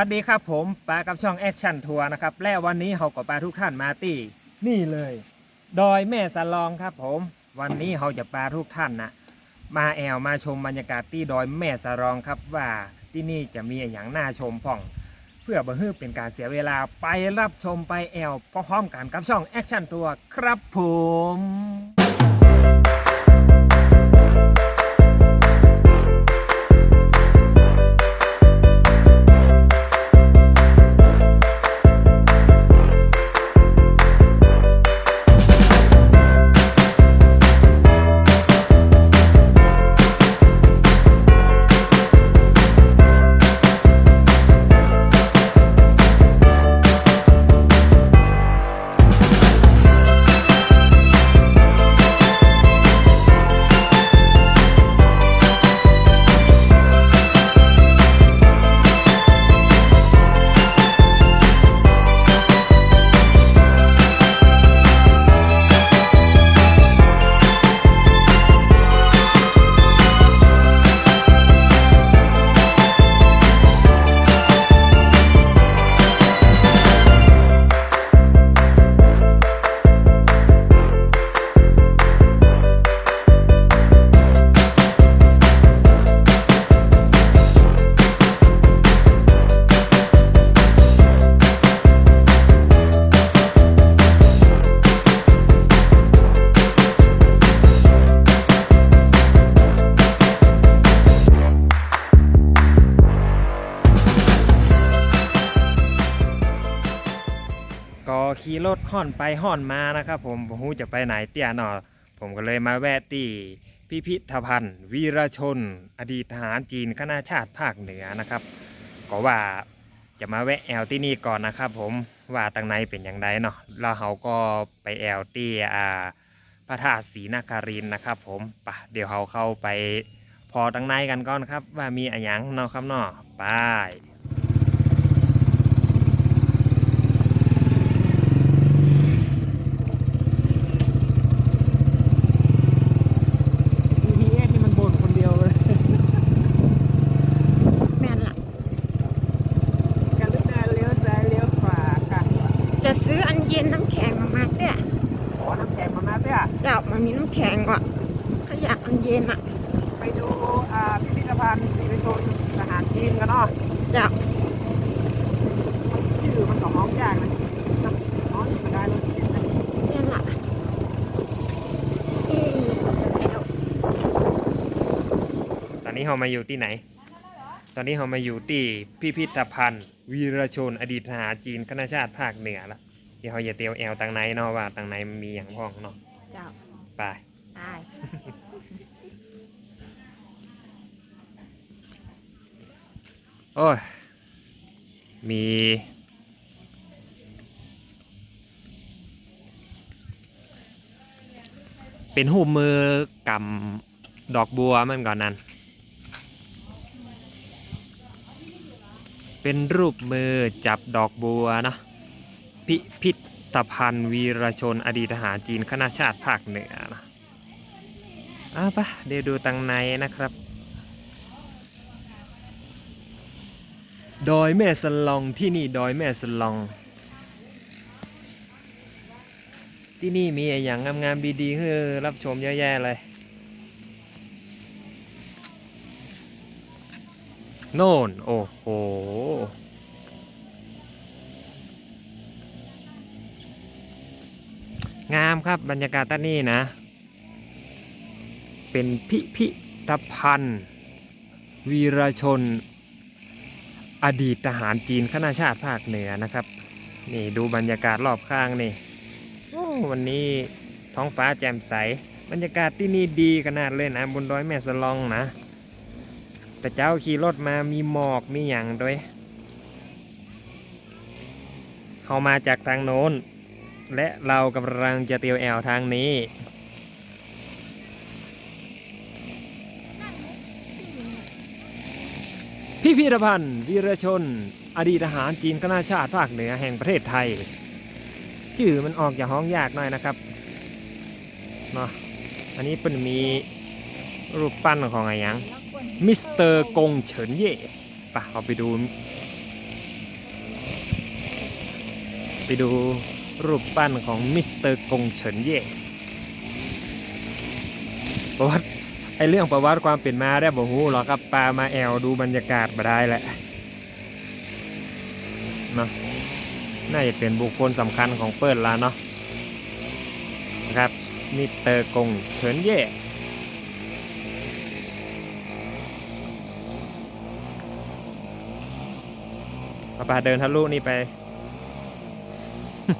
วัสดีครับผมปากับช่องแอคชั่นทัวร์นะครับ และวันนี้เราก็ปาทุกท่านมาที่นี่เลย ดอยแม่สลองครับผม วันนี้เราจะปาทุกท่านนะมาแอวมาชมบรรยากาศที่ดอยแม่สลองครับว่าที่นี่จะมีอย่างน่าชมพ่อง เพื่อบ่ให้เป็นการเสียเวลาไปรับชมไปแอวพร้อมกันกับช่องแอคชั่นทัวร์ครับผม ขี่รถห่อนไปห่อนมานะครับผมผมจะไปไหนเตี้ยหนอผมก็เลยมาแวะที่พิพิธภัณฑ์ วีรชน อดีตทหารจีนคณะชาติภาคเหนือนะครับ ก็ว่าจะมาแวะแอลที่นี่ก่อนนะครับผมว่าตังในเป็นอย่างไรเนาะแล้วเขาก็ไปแอลที่อ่าพระธาตุศรีนครินนะครับ ผมปะเดี๋ยวเขาเข้าไปพอตังในกันก่อนครับ ว่ามีอะไรอย่างเนาะครับเนาะไป BTS นี่มันบ่นคนเดียวเลย แม่นละ การเลือกเลี้ยวซ้ายเลี้ยวขวาค่ะ จะซื้ออันเย็นน้ำแข็งมามาเตี้ย ขอน้ำแข็งมานะเตี้ย เจ้ามันมีน้ำแข็งว่ะก็อยากอันเย็นอะ ไปดูอ่าพิพิธภัณฑ์วีรชนทหารจีนกันเนาะเจ้าชื่อมันก็ห้องยากนะน้อยมาได้เลยแม่นละเอ๊ะเดี๋ยวตอนนี้เรามาอยู่ที่ไหน ตอนนี้เรามาอยู่ที่พิพิธภัณฑ์ วีรชนอดีตทหารจีนคณะชาติภาคเหนือละเดี๋ยวเราจะเตียวแอลตังไหนเนาะว่าตังไหนมันมีอย่างพ้องเนาะ เจ้าไป ตายโอ้ย มี เป็นหูปมือกำดอกบัวมันก่อนนั้น เป็นรูปมือจับดอกบัวเนาะพิพิธ ภัณฑ์วีรชนอดีตทหารจีนคณะชาติภาคเหนือนะอ้าปะเดี๋ยวดูตังในนะครับ ดอยแม่สลองที่นี่ดอยแม่สลอง ที่นี่มีอะไรอย่างงามๆดีๆให้รับชมเยอะแยะเลย โน่น โอ้โห งามครับบรรยากาศที่นี่นะ เป็นพิพิธภัณฑ์ วีรชน อดีตทหารจีนคณะชาติภาคเหนือนะครับ นี่ดูบรรยากาศรอบข้างนี่วันนี้ท้องฟ้าแจ่มใส บรรยากาศที่นี่ดีขนาดเลยนะ บนดอยแม่สลองนะ แต่เจ้าขี่รถมามีหมอกมีอย่างด้วยเขามาจากทางโน้น และเรากำลังจะเตียวแอวทางนี้พิพิธภัณฑ์วีรชน อดีตทหารจีนคณะชาติภาคเหนือแห่งประเทศไทย ชื่อมันออกจากห้องยากหน่อยนะครับเนาะอันนี้เป็นมีรูปปั้นของอะไรยังมิสเตอร์กงเฉินเย่ปะเราไปดู ไปดู รูปปั้นของมิสเตอร์กงเฉินเย่ประวัติไอเรื่องประวัติความเป็นมาได้บอกฮู้หรอครับปลามาแอลดูบรรยากาศมาได้แหละเนาะน่าจะเป็นบุคคลสำคัญของเปิดล้วเนาะนะครับมิสเตอร์กงเฉินเย่ป้าเดินทะลุนี่ไป ว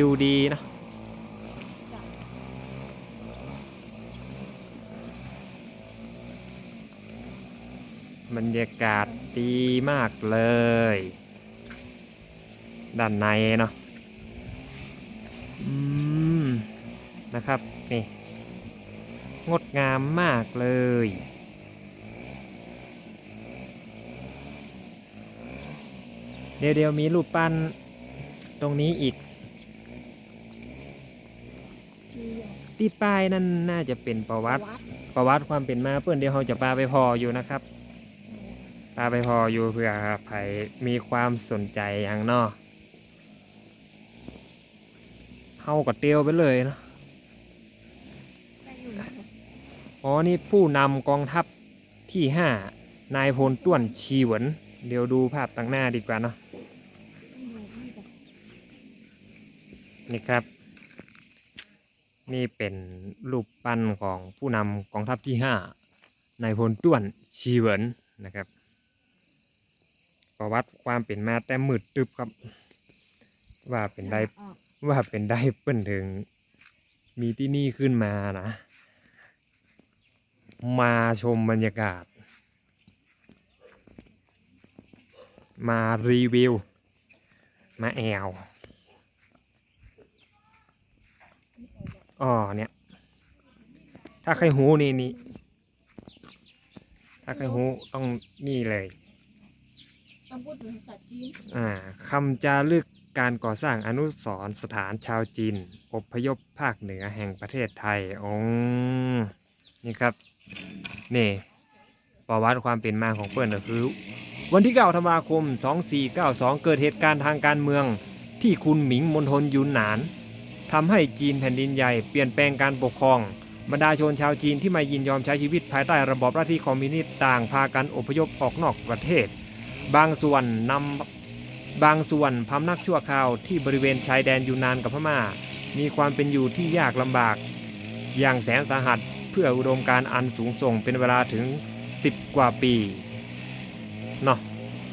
ิวดีนะบรรยากาศดีมากเลย ด้านในเนาะอืม นะครับ นี่ งดงามมากเลย เดี๋ยวเดี๋ยวมีรูปปั้นตรงนี้อีก ที่ป้ายนั่นน่าจะเป็นประวัติ ประวัติความเป็นมาเพื่อนเดี๋ยวเราจะปาไปพออยู่นะครับปาไปพออยู่เพื่อใครมีความสนใจอย่างนอเข้ากับเตียวไปเลยเนาะอ๋อ นี่ผู้นำกองทัพที่ห้านายพลต้วนชีหวน เดี๋ยวดูภาพตั้งหน้าดีกว่าเนาะ นี่ครับ นี่เป็นรูปปั้นของผู้นำกองทัพที่ห้านายพลต้วนชีหวนนะครับ ประวัติความเป็นมาแต่มืดตึบครับ ว่าเป็นได้ว่าเป็นได้เปิ้นถึง มีที่นี่ขึ้นมานะ มาชมบรรยากาศ มารีวิว มาแอว อ๋อเนี่ย ถ้าใครหูนี่นี่ ถ้าใครหูต้องนี่เลยต้องพูดเป็นภาษาจีนอ่าคำจารึกการก่อสร้างอนุสรณ์สถานชาวจีนอพยพภาคเหนือแห่งประเทศไทยองนี่ครับ นี่ ประวัติความเป็นมาของเปิ้ลก็คือ วันที่9ธันวาคม 2492 เกิดเหตุการณ์ทางการเมืองที่คุณหมิงมณฑลยุนหนาน ทำให้จีนแผ่นดินใหญ่เปลี่ยนแปลงการปกครอง บรรดาชนชาวจีนที่ไม่ยินยอมใช้ชีวิตภายใต้ระบอบรัฐคอมมิวนิสต์ต่างพากันอพยพออกนอกประเทศ บางส่วนนำบางส่วนพำนักชั่วคราวที่บริเวณชายแดนยูนนานกับพม่า มีความเป็นอยู่ที่ยากลำบาก อย่างแสนสาหัสเพื่ออุดมการณ์อันสูงส่งเป็นเวลาถึง 10 กว่าปีเนาะ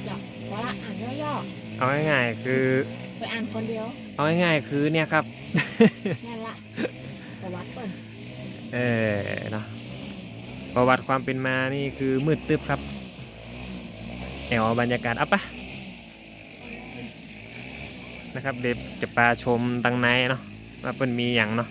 จับว่าอ่านย่อเอาง่ายๆคือๆไปอ่านคนเดียว เอาง่ายๆคือเนี่ยครับ นั่นละประวัติเปิ่นเออเนาะประวัติความเป็นมานี่คือมืดตึ๊บครับแอวบรรยากาศอัปปะนะครับเดี๋ยวจะปลาชมตังในเนาะว่าเป็นมีอย่างเนาะ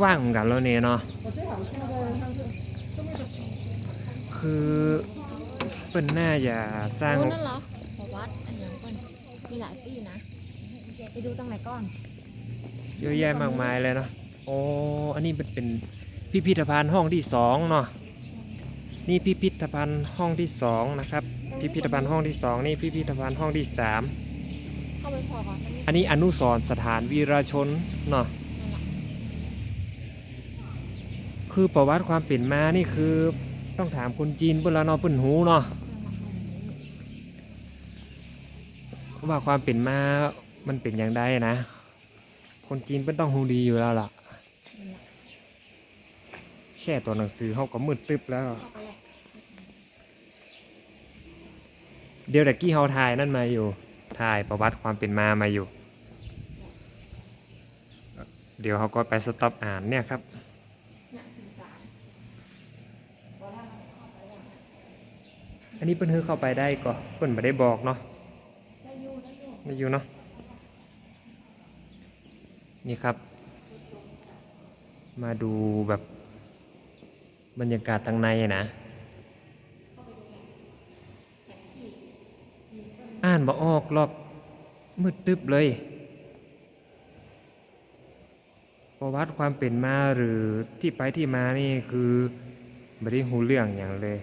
กว้างเหมือนกันแล้วเนี่ยเนาะคือเป็นหน้าอย่าสร้างนั่นเหรอวัดอันนี้ก่อนมีหลายที่นะไปดูตรงไหนก่อนเยอะแยะมากมายเลยเนาะโอ้อันนี้มันเป็นพิพิธภัณฑ์ห้องที่สองเนาะนี่พิพิธภัณฑ์ห้องที่สองนะครับ พิพิธภัณฑ์ห้องที่สองนี่พิพิธภัณฑ์ห้องที่สาม เข้าไปพอก่อนนั่นอันนี้อนุสรณ์สถานวีรชนเนาะแหละคือประวัติความเป็นมานี่คือต้องถามคนจีนเพิ่นละเนาะเพิ่นหูเนาะว่าความเป็นมามันเป็นอย่างไรนะ คนจีนเป็นต้องหูดีอยู่แล้วล่ะ แค่ตัวหนังสือเขาก็มืดตึ๊บแล้ว เข้าไปเลย เดี๋ยวตะกี้เขาถ่ายนั่นมาอยู่ ถ่ายประวัติความเป็นมามาอยู่ เดี๋ยวเขาก็ไปสต็อปอ่านเนี่ยครับอันนี้เปิ้นเฮือเข้าไปได้ก็เปิ้นไม่ได้บอกเนาะไม่อยู่เนาะนี่ครับ มาดูแบบบรรยากาศทางในนะ อ่านบ่ออกหรอกมืดตึ๊บเลย ประวัติความเป็นมาหรือที่ไปที่มานี่คือไม่ได้หูเรื่องอย่างเลย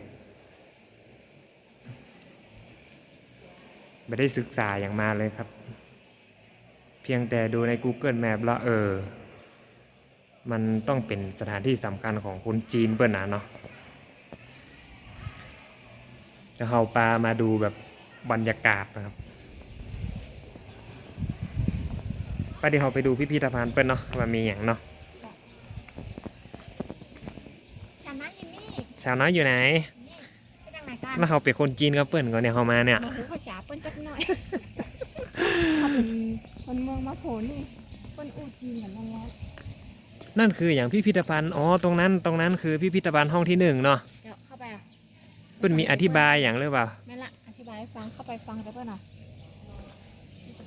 ไม่ได้ศึกษาอย่างมาเลยครับ เพียงแต่ดูใน Google Map แล้วเออ มันต้องเป็นสถานที่สำคัญของคนจีนเปิ้นนะเนาะจะเฮาปลามาดูแบบ บรรยากาศนะครับไปเดี๋ยวเราไปดูพิพิธภัณฑ์เปิ้นเนาะว่ามีอย่างเนาะฉันนั่งอยู่นี่สาวน้อยอยู่ไหนนี่ไปทางไหนกันแล้วเราเป็นคนจีนกับเปิ้นก่อนเนี่ยเรามาเนี่ยมาหูภาษาเปิ้นสักหน่อยเขาเป็นคนเมืองมาโผนี่เปิ้นอูจีนกันนั่นแหละนั่นคืออย่างพิพิธภัณฑ์อ๋อตรงนั้นตรงนั้นคือพิพิธภัณฑ์ห้องที่หนึ่งเนาะเดี๋ยวเข้าไปอะเปิ้นมีอธิบายอย่างหรือเปล่า แม่ละอธิบายให้ฟังเข้าไปฟังได้เปิ้นอะ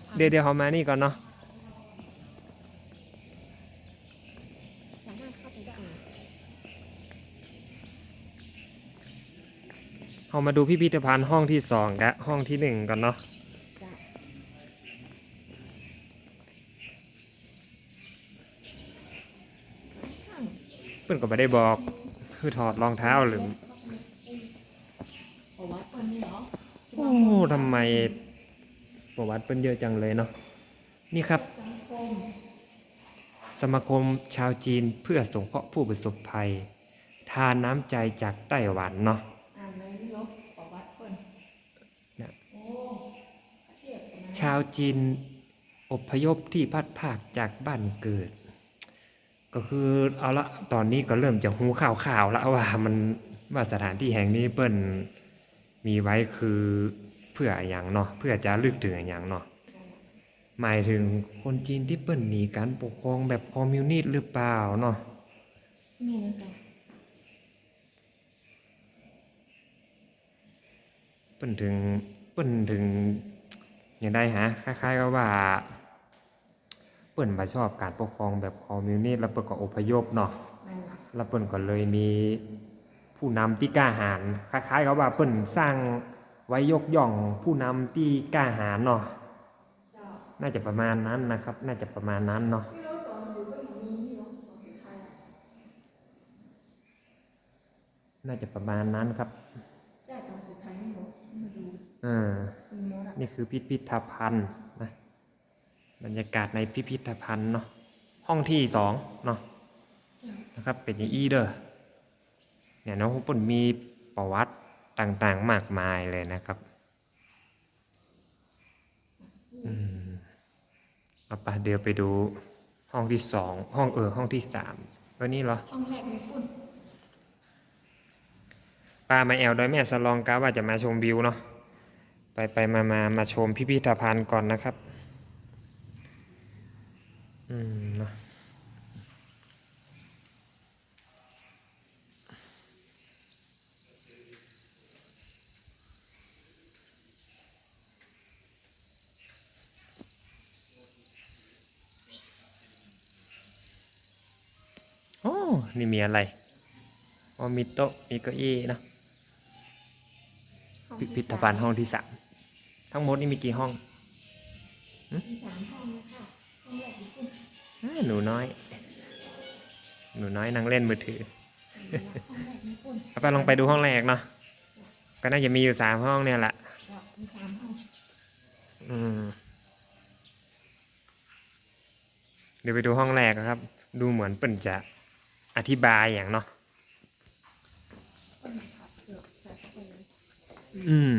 เดี๋ยวเดี๋ยวเขามานี่ก่อนเนาะสามารถเข้าไปได้เขามาดูพิพิธภัณฑ์ห้องที่สองกับห้องที่หนึ่งก่อนเนาะจ้ะข้างเปิ้นก็ไม่ได้บอกคือถอดรองเท้าหรือประวัติเปิ้นนี่เหรอ โอ้ทำไม ประวัติเปิ้นเยอะจังเลยเนาะนี่ครับสังคมสมาคมชาวจีนเพื่อสงเคราะห์ผู้ประสบภัย ทานน้ำใจจากไต้หวันเนาะอ่านเลยลบประวัติเปิ้นเนี่ยโอ้เทียบกันนะชาวจีนอพยพที่พัดภาคจากบ้านเกิด ก็คือเอาละตอนนี้ก็เริ่มจะหูข่าวข่าวๆแล้วว่ามันว่าสถานที่แห่งนี้เปิ้นมีไว้คือเพื่ออย่างเนาะเพื่อจะลึกถึงอย่างเนาะหมายถึงคนจีนที่เปิ้นหนีการปกครองแบบคอมมิวนิสต์หรือเปล่าเนาะนี่นะคะเปิ้นถึงเปิ้นถึงอย่างได้ฮะคล้ายๆกับว่า เปิ้นมาชอบการปกครองแบบคอมมิวนิสต์แล้วเปิ้นก็อพยพเนาะนั่นล่ะแล้วเปิ้นก็เลยมีผู้นำที่กล้าหาญคล้ายๆกับว่าเปิ้นสร้าง ไว้ยกย่องผู้นำที่กล้าหาญเนาะน่าจะประมาณนั้นนะครับ น่าจะประมาณนั้นเนาะน่าจะประมาณนั้นครับจ้าตอนสุดท้ายนี่บอกมาดูอ่ามีโมดอะนี่คือพิพิธภัณฑ์นะบรรยากาศในพิพิธภัณฑ์เนาะห้องที่สองเนาะนะครับเป็นอย่างอี้เด้อเนี่ยน้องปุ่นมีประวัติ ต่างๆมากมายเลยนะครับอืมเอาไปเดี๋ยวไปดูห้องที่สองห้องเออห้องที่สามวันนี้เหรอ ห้องแรกมีฝุ่นป้ามาแอลโดอยแม่สลองกาว่าจะมาชมวิวเนาะไปไปมามามาชมพิพิธภัณฑ์ก่อนนะครับ อืมเนาะ โอ้นี่มีอะไรอ๋อมีโต๊ะมีเก้าอี้เนอะห้องพิที่พิธภัณฑ์ห้องที่สามทั้งหมดนี่มีกี่ห้องมีสามห้องนะคะห้องแรกมีฝุ่นอ่าหนูน้อย หนูน้อยนั่งเล่นมือถือห้องแรกมีฝุ่นเอาไปลองไปดูห้องแรกเนาะก็น่าจะมีอยู่สามห้องเนี่ยแหละจ้ะมีสามห้องอืมเดี๋ยวไปดูห้องแรกนะครับ ดูเหมือนเปิ่นจะอ ธิบายอย่างเนาะอืม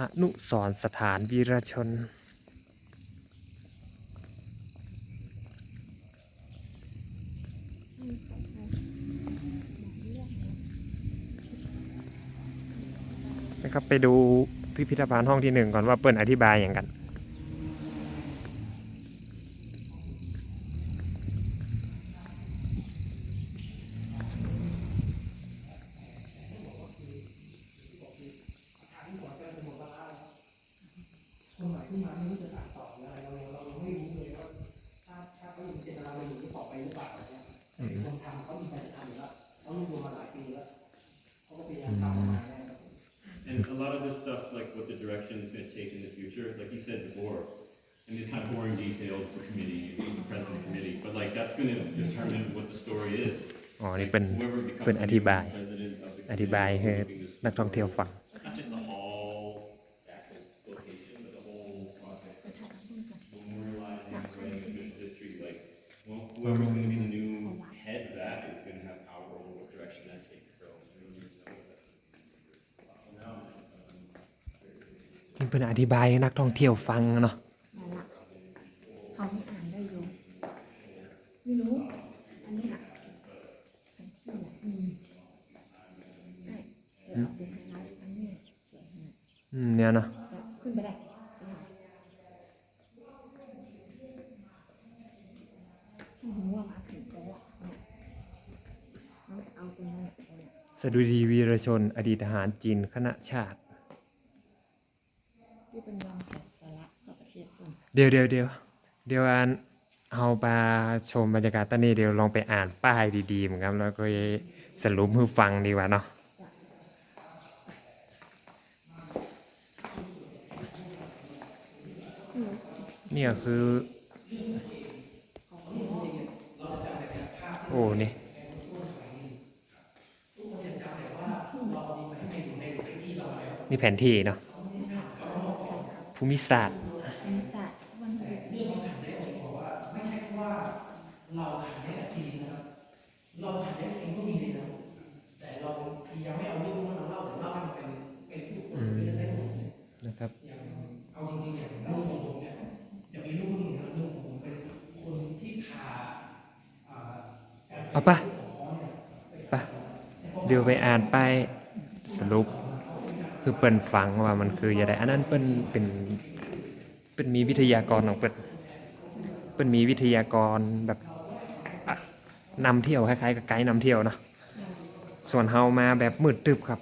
อนุสรสถานวีรชน อ มันขอให้บอกเรื่องนะ นะครับ ไปดูพิพิธภัณฑ์ห้องที่หนึ่งก่อนว่าเปิ้ลอธิบายอย่างกัน And a lot of this stuff, like what the direction is gonna take in the future, like you said before, and these kind of boring details for committee, who's the president of the committee, but like that's gonna determine what the story is. อ๋อ นี่เป็น Whoever becomes เป็น the อ new ธิบาย president of the อธิบาย committee ให้ overlooking this นักท่องเที่ยวฟัง Not just the hall, the actual location, but the whole project. ไปถ่ายรูปกัน Memorializing, writing official history, like, well, whoever's gonna be the new head of that is gonna have power over what direction that takes, so. we don't even know what that's- นี่เป็นอธิบายให้นักท่องเที่ยวฟังเนาะมาละ เขาไม่อ่านได้อยู่ไม่รู้ อันนี้อะเป็นที่อะอืมใช่เดี๋ยวเอาเป็นไฮไลท์อันนี้สวยมากอืมเนี่ยเนาะจะขึ้นไปได้ที่หัวมาถึงแล้วอะเนี่ยเราจะเอาตรงนั้นตรงเนี้ยสดุดีวีรชน อดีตทหารจีนคณะชาติ ที่เป็นรองศาสลักกับประเทศอื่น เดี๋ยวเดี๋ยวเดี๋ยว เดี๋ยวอันเอาไปชมบรรยากาศตอนนี้เดี๋ยวลองไปอ่านป้ายดีๆเหมือนกันแล้วก็สรุปให้ฟังดีกว่าเนาะเนี่ยคือ โอ้ นี่นี่แผนที่เนาะภูมิศาสตร์ เป็นศาสตร์วันหยุด อืมนะครับเอาปะปะเดี๋ยวไปอ่านไปายสรุป คือเปิ้น ฟังว่ามันคืออย่างไรอันนั้นเปิ้นเป็นเปิ้นมีวิทยากรของเปิ้นเปิ้นมีวิทยากรแบบอะนำเที่ยวคล้ายๆกับไกด์นำเที่ยวนะส่วนเฮามาแบบมืดตึบครับ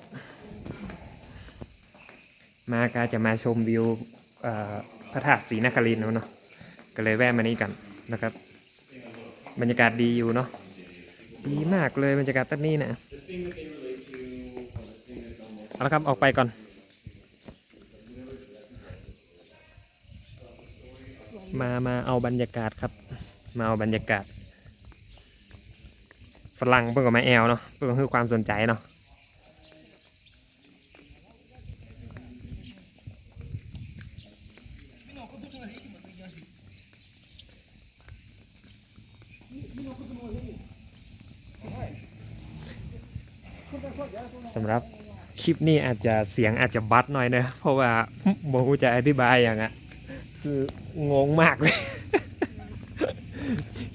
มาก็จะมาชมวิวพระธาตุศรีนครินทร์เนาะก็เลยแวะมานี่กันนะครับ บรรยากาศดีอยู่เนาะดีมากเลยบรรยากาศตอนนี้นะเอาละครับออกไปก่อน มามาเอาบรรยากาศครับ มาเอาบรรยากาศ ฝรั่งเพิ่งก็มาแอลเนาะเพิ่งก็คือความสนใจเนาะสำหรับคลิปนี้อาจจะเสียงอาจจะบัดหน่อยเนอะเพราะว่าโมจะอธิบายอย่างอะ คืองงมากเลย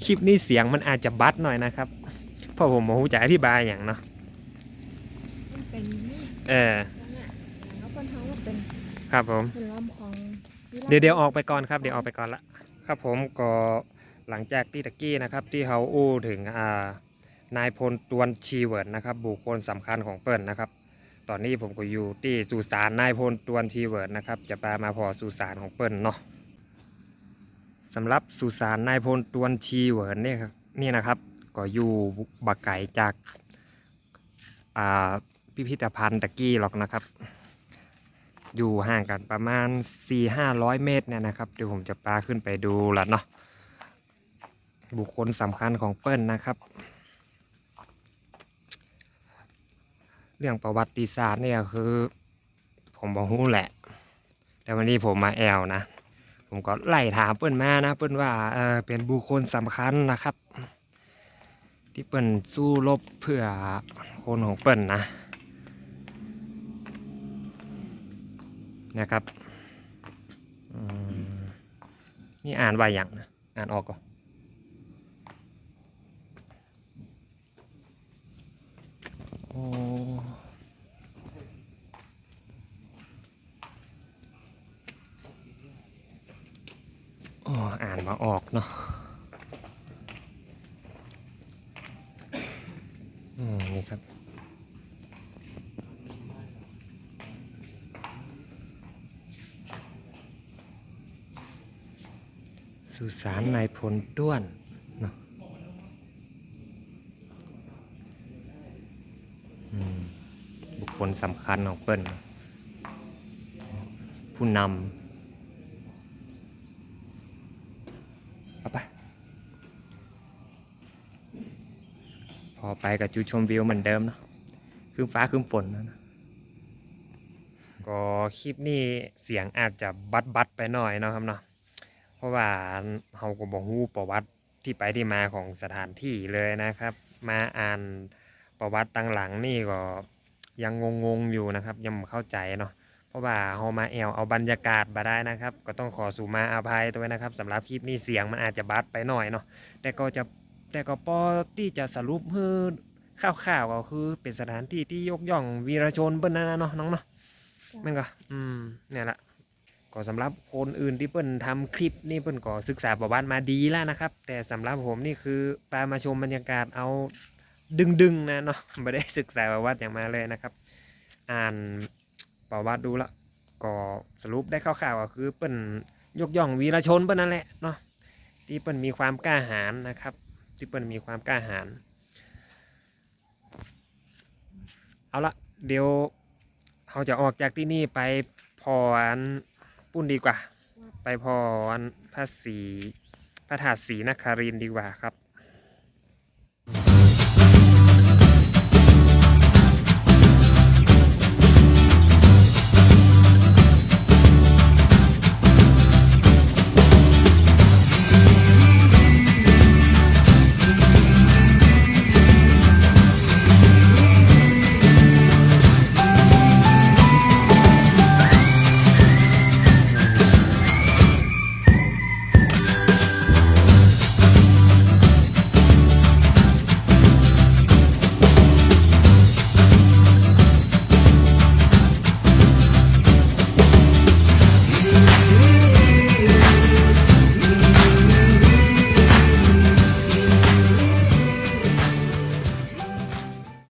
คลิปนี้เสียงมันอาจจะบัดหน่อยนะครับ เพราะผมโมจะอธิบายอย่างเนาะมันเป็นนี่เออแล้วเนี่ยแล้วคนเขาว่าเป็นครับผมเป็นล้อมของวิลาเดี๋ยวเดี๋ยวออกไปก่อนครับเดี๋ยวออกไปก่อนละครับผมก็หลังจากที่ตะกี้นะครับ ที่เขาอู้ถึงอ่านายพลตวนชีเวิร์ดนะครับ บุคคลสำคัญของเปิ้ลนะครับ ตอนนี้ผมก็อยู่ที่สุสานนายพลตวนชีเวิร์ดนะครับ จะพามาพอสุสานของเปิ้ลเนาะ สำหรับสุสานนายพลตวนชีเวิร์เนี่ยครับนี่นะครับ ก็อยู่บักไก่จากอ่พิพิธภัณฑ์ตะกี้หรอกนะครับ อยู่ห่างกันประมาณ 4-500 เมตรเนี่ยนะครับเดี๋ยวผมจะพาขึ้นไปดูละเนาะบุคคลสำคัญของเปิ้ลนะครับ เรื่องประวัติศาสตร์เนี่ยคือ ผมบอกฮู้แหละ แต่วันนี้ผมมาแอลนะ ผมก็ไล่ถามเปิ้ลมานะเปิ้ลว่าเออเป็นบุคคลสำคัญนะครับ ที่เปิ้ลสู้รบเพื่อคนของเปิ้ลนะนะครับนี่อ่านว่าอย่างนะอ่านออกก่อน มา ออกเนาะอืมนี่ครับ สุสานนายพลต้วนเนาะอืมบุคคลสำคัญของเปิ้ลผู้นำ เอาไป พอไปกับจุดชมวิวเหมือนเดิมเนาะคืมฟ้าคืมฝนนะก็คลิปนี้เสียงอาจจะบัดบัดไปหน่อยเนาะครับเนาะเพราะว่าเราก็บอกฮู้ประวัติที่ไปที่มาของสถานที่เลยนะครับ มาอ่านประวัติตั้งหลังนี่ก็ยังงงๆอยู่นะครับ ยังไม่เข้าใจเนาะ เพราะว่าเรามาแอวเอาบรรยากาศมาได้นะครับ ก็ต้องขอสู่มาอาภัยด้วยนะครับสำหรับคลิปนี้เสียงมันอาจจะบัดไปหน่อยเนาะแต่ก็จะแต่ก็พอที่จะสรุปให้ข่าวๆก็คือเป็นสถานที่ที่ยกย่องวีรชนเปิ้นนั่นนะเนาะน้องเนาะแมันก็ อืมเนี่ยแหละก็สำหรับคนอื่นที่เปิ้นทำคลิปนี่เปิ้นก็ศึกษาประวัติมาดีแล้วนะครับ แต่สำหรับผมนี่คือปามาชมบรรยากาศเอาดึงๆนะเนาะไม่ได้ศึกษาประวัติอย่างมาเลยนะครับ อ่าน ประวัติดูแล้วก็สรุปได้คร่าวๆก็คือเปิ้นยกย่องวีรชนเปิ้นนั่นแหละเนาะที่เปิ้นมีความกล้าหาญนะครับ ที่เปิ้นมีความกล้าหาญเอาละเดี๋ยวเราจะออกจากที่นี่ไปพออันปุ้นดีกว่า ไปพรพระศรีพระธาตุศรีนครินดีกว่าครับ